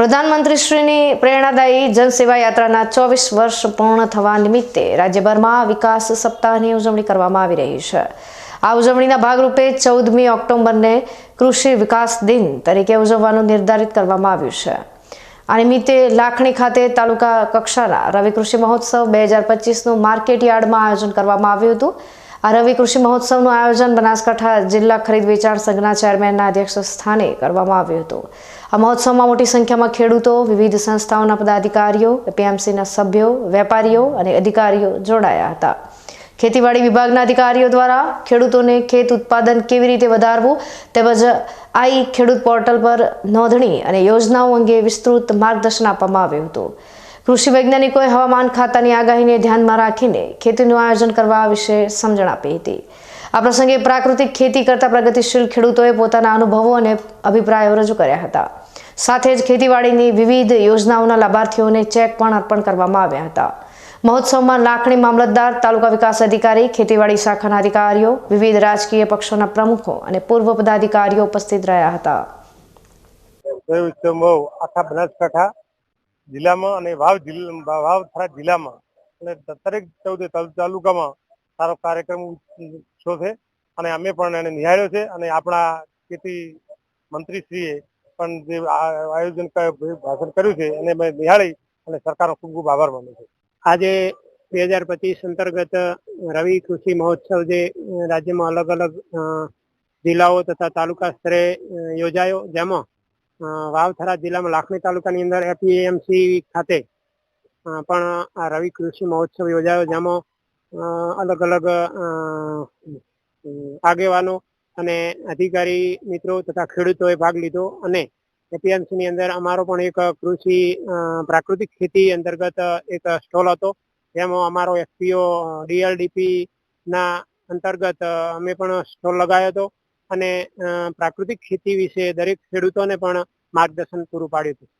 પ્રધાનમંત્રીશ્રીની પ્રેરણાદાયી જનસેવા યાત્રાના ચોવીસ વર્ષ પૂર્ણ થવા નિમિત્તે રાજ્યભરમાં વિકાસ સપ્તાહની ઉજવણી કરવામાં આવી રહી છે. આ ઉજવણીના ભાગરૂપે ચૌદમી ઓક્ટોબરને કૃષિ વિકાસ દિન તરીકે ઉજવવાનું નિર્ધારિત કરવામાં આવ્યું છે. આ નિમિત્તે લાખણી ખાતે તાલુકા કક્ષાના રવિ કૃષિ મહોત્સવ બે હજાર પચીસનું માર્કેટ યાર્ડમાં આયોજન કરવામાં આવ્યું હતું. આ રવિ કૃષિ મહોત્સવનું આયોજન બનાસકાંઠા જિલ્લા ખરીદ વેચાણ સંઘના ચેરમેનના અધ્યક્ષ સ્થાને કરવામાં આવ્યું હતું. આ મહોત્સવમાં મોટી સંખ્યામાં ખેડૂતો, વિવિધ સંસ્થાઓના પદાધિકારીઓ એપીએમસીના સભ્યો, વેપારીઓ અને અધિકારીઓ જોડાયા હતા. ખેતીવાડી વિભાગના અધિકારીઓ દ્વારા ખેડૂતોને ખેત ઉત્પાદન કેવી રીતે વધારવું તેમજ આઈ ખેડૂત પોર્ટલ પર નોંધણી અને યોજનાઓ અંગે વિસ્તૃત માર્ગદર્શન આપવામાં આવ્યું હતું. કૃષિ વૈજ્ઞાનિકોએ હવામાન ખાતાની આગાહીને ધ્યાનમાં રાખીને ખેતીનું આયોજન કરવા વિશે સમજણ આપી હતી. આ પ્રસંગે પ્રાકૃતિક ખેતી કરતા પ્રગતિશીલ ખેડૂતોએ પોતાના અનુભવો અને અભિપ્રાયો રજૂ કર્યા હતા. સાથે જ ખેતીવાડીની વિવિધ યોજનાઓના લાભાર્થીઓને ચેક પણ અર્પણ કરવામાં આવ્યા હતા. મહોત્સવમાં લાખણી મામલતદાર, તાલુકા વિકાસ અધિકારી, ખેતીવાડી શાખાના અધિકારીઓ, વિવિધ રાજકીય પક્ષોના પ્રમુખો અને પૂર્વ પદાધિકારીઓ ઉપસ્થિત રહ્યા હતા. આખા બનાસકાંઠા જિલ્લામાં અને વાવ જિલ્લા વાવ થરા જિલ્લામાં અને દરેક ચૌદ તાલુકામાં સારો કાર્યક્રમ છો છે અને અમે પણ એને નિહાળ્યો છે અને આપણા ખેતી મંત્રીશ્રીએ પણ જે આયોજન ભાષણ કર્યું છે એને મેં નિહાળી અને સરકારનો ખૂબ ખૂબ આભાર માનું છું આજે બે હજાર પચીસ અંતર્ગત રવિ કૃષિ મહોત્સવ જે રાજ્યમાં અલગ અલગ જિલ્લાઓ તથા તાલુકા સ્તરે યોજાયો જેમાં વાવથરા જિલ્લામાં લાખણી તાલુકાની અંદર એપીએમસી ખાતે પણ રવિ કૃષિ મહોત્સવ યોજાયો, જેમાં અલગ અલગ આગેવાનો અને અધિકારી મિત્રો તથા ખેડૂતોએ ભાગ લીધો અને એપીએમસી ની અંદર અમારો પણ એક કૃષિ પ્રાકૃતિક ખેતી અંતર્ગત એક સ્ટોલ હતો, જેમાં અમારો એફપીઓ ડીએલડીપી ના અંતર્ગત અમે પણ સ્ટોલ લગાવ્યો હતો. અને પ્રાકૃતિક ખેતી વિશે દરેક ખેડૂતોને પણ માર્ગદર્શન પૂરું પાડ્યું હતું.